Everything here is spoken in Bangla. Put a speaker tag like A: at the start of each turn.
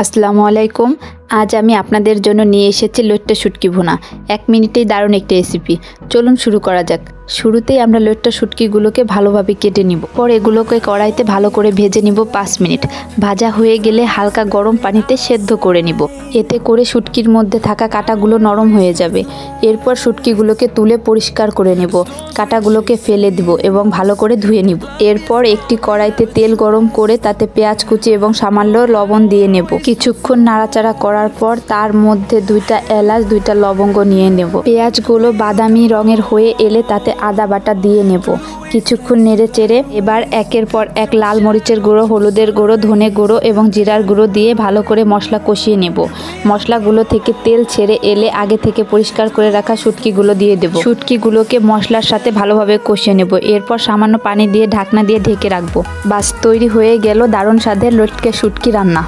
A: আসসালামু আলাইকুম। আজ আমি আপনাদের জন্য নিয়ে এসেছি লইট্টা শুটকি ভুনা। এক মিনিটেই দারুণ একটি রেসিপি চলুন শুরু করা যাক। শুরুতেই আমরা লোট্টা শুটকিগুলোকে ভালোভাবে কেটে নিব। পর এগুলোকে কড়াইতে ভালো করে ভেজে নিব পাঁচ মিনিট। ভাজা হয়ে গেলে হালকা গরম পানিতে সেদ্ধ করে নিব। এতে করে শুটকির মধ্যে থাকা কাঁটাগুলো নরম হয়ে যাবে। এরপর শুটকিগুলোকে তুলে পরিষ্কার করে নেব। কাঁটাগুলোকে ফেলে দিব এবং ভালো করে ধুয়ে নিব। এরপর একটি কড়াইতে তেল গরম করে তাতে পেঁয়াজ কুচি এবং সামান্য লবণ দিয়ে নেব। কিছুক্ষণ নাড়াচাড়া করার পর তার মধ্যে দুইটা এলাচ, দুইটা লবঙ্গ নিয়ে নেব। পেঁয়াজগুলো বাদামি রঙের হয়ে এলে তাতে আদা বাটা দিয়ে নেব। কিছুক্ষণ নেড়ে চেড়ে এবার একের পর এক লাল মরিচের গুঁড়ো, হলুদের গুঁড়ো, ধনে গুঁড়ো এবং জিরার গুঁড়ো দিয়ে ভালো করে মশলা কষিয়ে নেব। মশলাগুলো থেকে তেল ছেড়ে এলে আগে থেকে পরিষ্কার করে রাখা শুটকিগুলো দিয়ে দেব। শুটকিগুলোকে মশলার সাথে ভালোভাবে কষিয়ে নেব। এরপর সামান্য পানি দিয়ে ঢাকনা দিয়ে ঢেকে রাখব। বাস তৈরি হয়ে গেল দারুণ স্বাদের লটকে শুটকি রান্না।